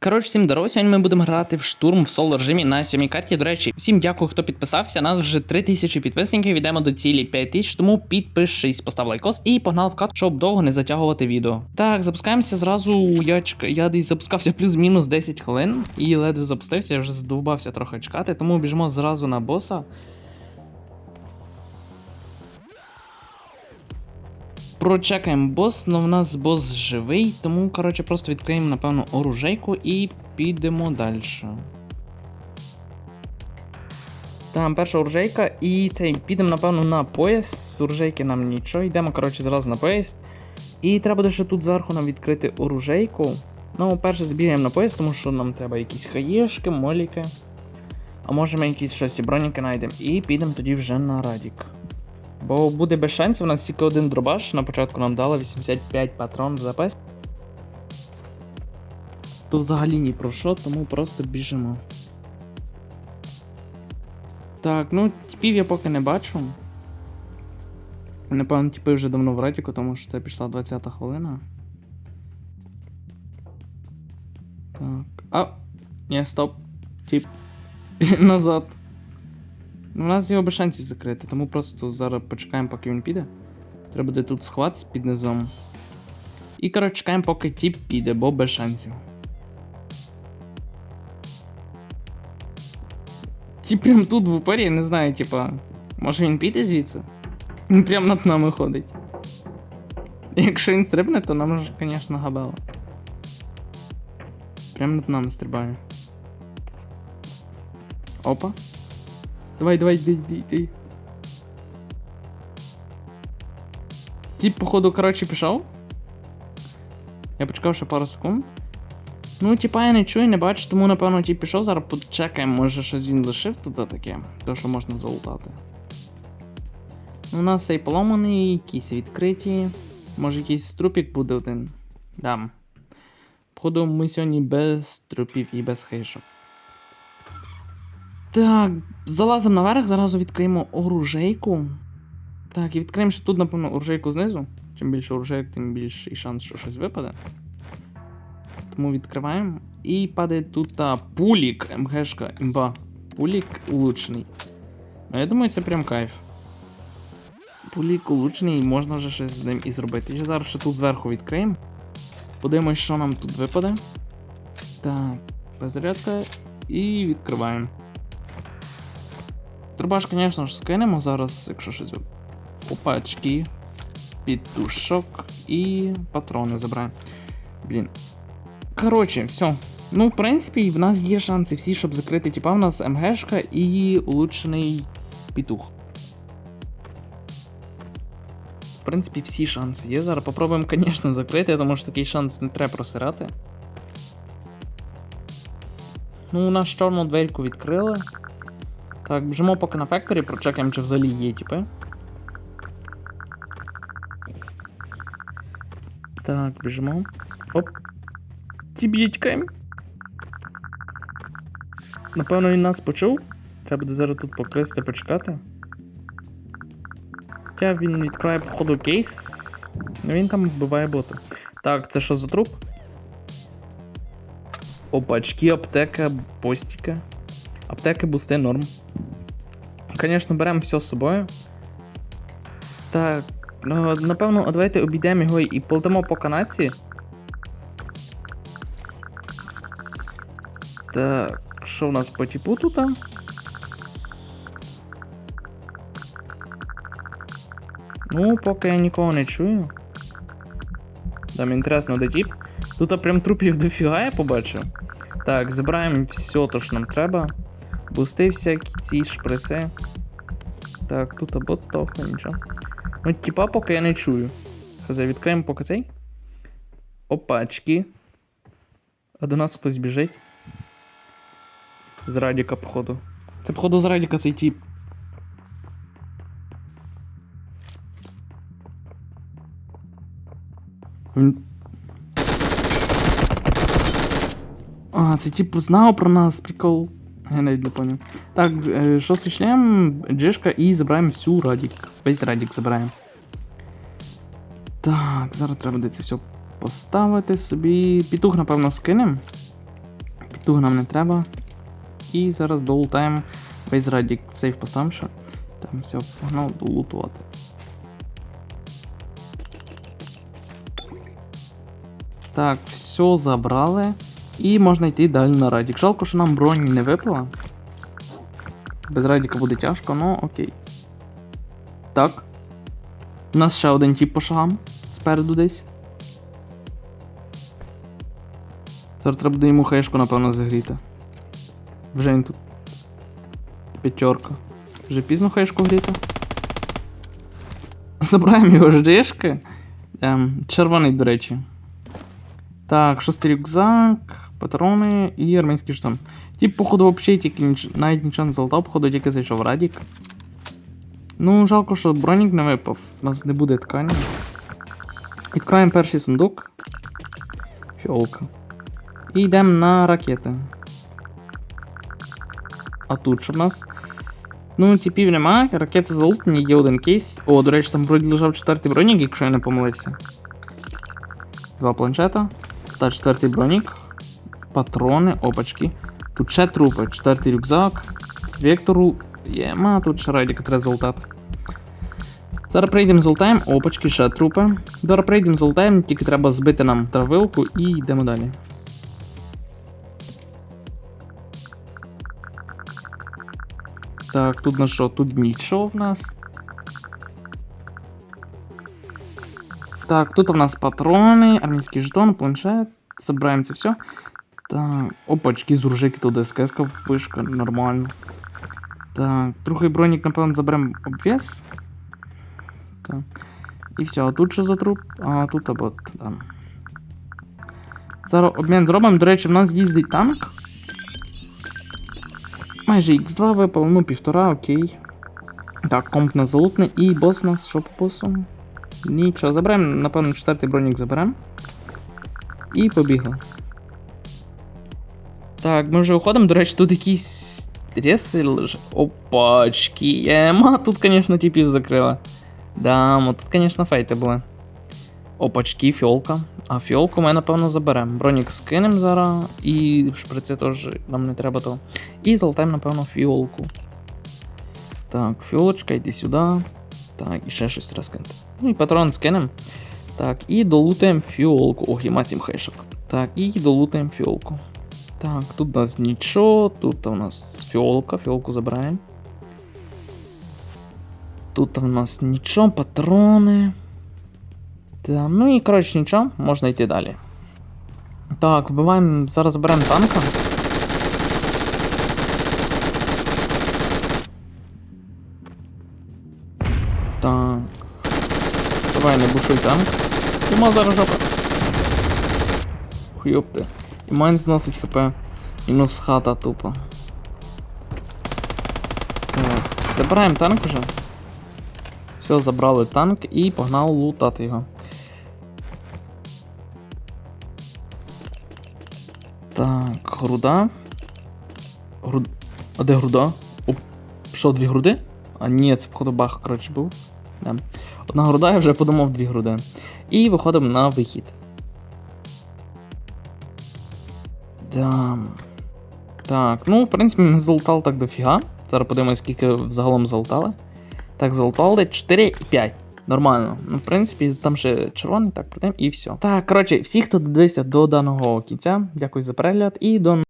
Коротше, всім здорово, сьогодні ми будемо грати в штурм в соло режимі на сьомій карті. До речі, всім дякую, хто підписався. Нас вже 3000 підписників, йдемо до цілі 5000, тому підпишись, постав лайкос і погнав в кат, щоб довго не затягувати відео. Так, запускаємося зразу. Я, я десь запускався плюс-мінус 10 хвилин і ледве запустився, я вже задовбався трохи чекати, тому біжимо зразу на боса. Прочекаємо бос, але в нас бос живий, тому, коротше, просто відкриємо, напевно, оружейку і підемо далі. Там перша оружейка, і цей підемо, напевно, на пояс. З оружейки нам нічого. Йдемо, коротше, зразу на пояс. І треба буде тут зверху нам відкрити оружейку. Ну, перше збігаємо на пояс, тому що нам треба якісь хаєшки, моліки. А може ми якісь щось і броніки знайдемо. І підемо тоді вже на радік. Бо буде без шансів, у нас тільки один дробаш. На початку нам дали 85 патрон в запас. То взагалі ні про що, тому просто біжимо. Так, ну типів я поки не бачу. Напевно, типи вже давно в ретіку, тому що це пішла 20 хвилина. Так. А! Ні, стоп. Тип. Назад. У нас його без шансів закрити, тому просто зараз почекаємо, поки він піде. Треба буде тут схват з під низом. І, коротше, чекаємо, поки тіп піде, бо без шансів. Тіп прям тут в упорі, я не знаю, типа. Може він піде звідси? Він прям над нами ходить. Якщо він стрибне, то нам ж, звісно, габело. Прям над нами стрибає. Опа. Давай, давай, йди, йди, йди. Тіп, походу, коротше, пішов. Я почекав ще пару секунд. Ну, типа, я не чую, не бачу, тому напевно тіп пішов. Зараз почекаємо, може щось він лишив тут таке, то що можна залутати. Ну, У нас цей поломаний, якісь відкриті. Може якийсь трупік буде один. Дам. Походу, ми сьогодні без трупів і без хейшок. Так, залазимо наверх, зразу відкриємо оружейку. Так, і відкриємо ще тут, напевно, оружейку знизу. Чим більше оружейок, тим більший шанс, що щось випаде. Тому відкриваємо. І падає тут та пулік, МГшка, імба. Пулік улучшений. Ну, я думаю, це прям кайф. Пулік улучшений, можна вже щось з ним і зробити. І зараз ще тут зверху відкриємо. Подивимось, що нам тут випаде. Так, безрядка. І відкриваємо. Трубаш, звісно ж, скинемо зараз, якщо щось. Опачки. Підтушок і патрони забираємо. Блін. Коротше, все. Ну, в принципі, в нас є шанси всі, щоб закрити, типа, в нас МГшка і улучшений петух. В принципі, всі шанси є. Зараз попробуємо, звісно, закрити, тому що такий шанс не треба просирати. Ну, у нас чорну дверку відкрили. Так, біжимо поки на фекторі, прочекаємо, чи взагалі є типи. Так, біжимо. Оп. Тіб'є тікаємо. Напевно, він нас почув. Треба буде зараз тут покристи, почекати. Хоча він відкриває, походу, кейс. Ну він там вбиває бота. Так, це що за труп? Опачки, аптека, постіка. Аптеки, бусти, норм. Звісно, беремо все з собою. Так, ну, напевно, давайте обійдемо його і полетимо по канаці. Так, що в нас по типу тут? Ну, поки я нікого не чую. Там інтересно, де тип. Тут прям трупів дофіга я побачив. Так, забираємо все, то що нам треба. Бусти всякі, ці шприци. Так, тут або тохло, нічого. Ну, типа, поки я не чую. Хз, відкриємо поки цей. Опачки. А до нас хтось біжить. З Радіка, походу. Це, походу, з Радіка цей. Він... А, це типу знав про нас, прикол. Я навіть не понял. Так, е, що сочняємо? Джешка і забираємо всю радік. Весь радік забираємо. Так, зараз треба буде це все поставити собі. Пітух, напевно, скинемо. Туго нам не треба. І зараз долутаємо весь радік сейф поставимо ще. Там все, погнав долутувати. Так, все забрали. І можна йти далі на радік. Жалко, що нам бронь не випала. Без радіка буде тяжко, ну окей. Так. У нас ще один тип по шагам. Спереду десь. Зараз треба буде йому хаєшку, напевно, загріти. Вже він тут. П'ятерка. Вже пізно хаєшку гріти. Забираємо його жишки. Ем, червоний, до речі. Так, шостий рюкзак, патрони і армійський штан. Тип, походу, взагалі тільки ніч... навіть нічого не золотав, походу, тільки зайшов радік. Ну, жалко, що бронік не випав. У нас не буде ткані. Відкриваємо перший сундук. Фіолка. І йдемо на ракети. А тут що в нас? Ну, типів немає, ракети залутані, є один кейс. О, до речі, там вроді лежав четвертий бронік, якщо я не помилився. Два планшета. Та четвертий бронік. Патрони, опачки. Тут ще трупи, четвертий рюкзак. Вектору. Єма, тут ще радіка треба золотати. Зараз прийдемо золотаємо, опачки, ще трупи. Зараз прийдемо золотаємо, тільки треба збити нам травилку і йдемо далі. Так, тут на що? Тут нічого в нас. Так, тут у нас патрони, армійський жетон, планшет. Забираємо це все. Так, опачки, з ружики тут СКС вишка, нормально. Так, другий бронік, напевно, заберемо обвес. Так. І все, а тут що за труп? А тут або там. Зараз обмін зробимо. До речі, в нас їздить танк. Майже Х2 випало, ну півтора, окей. Так, комп на залутний і бос в нас що по босу? Нічого, заберемо, напевно, четвертий бронік заберемо. І побігли. Так, ми вже виходимо. До речі, тут якісь реси лежать. Опачки. Ема, тут, звісно, типів закрила. Да, тут, звісно, фейти були. Опачки, фіолка. А фіолку ми, напевно, заберемо. Бронік скинемо зараз. І шприци теж нам не треба того. І золотаємо, напевно, фіолку. Так, фіолочка, йди сюди. Так, і ще щось треба скинути. Ну і патрон скинемо. Так, і долутаємо фіолку. Ох, є 7 хешок. Так, і долутаємо фіолку. Так, тут у нас нічого, тут у нас фіолка, фіолку забираємо. Тут у нас нічого, патрони. Так, ну і коротше нічого, можна йти далі. Так, вбиваємо, зараз заберемо танка. Так. Давай не бушуй танк. Іма зараз жопа. Хуйопти. І майн зносить хп. Мінус хата тупо. Так. Забираємо танк уже. Все, забрали танк і погнали лутати його. Так, груда. Груд... А де груда? О, що, дві груди? А ні, це походу бах, коротше, був. Да. Одна груда, я вже подумав дві груди. І виходимо на вихід. Да. Так, ну, в принципі, ми залутали так дофіга. Зараз подивимось, скільки взагалом залутали. Так, залутали 4 і 5. Нормально. Ну, в принципі, там ще червоний, так, пройдемо і все. Так, коротше, всі, хто додивився до даного кінця, дякую за перегляд і до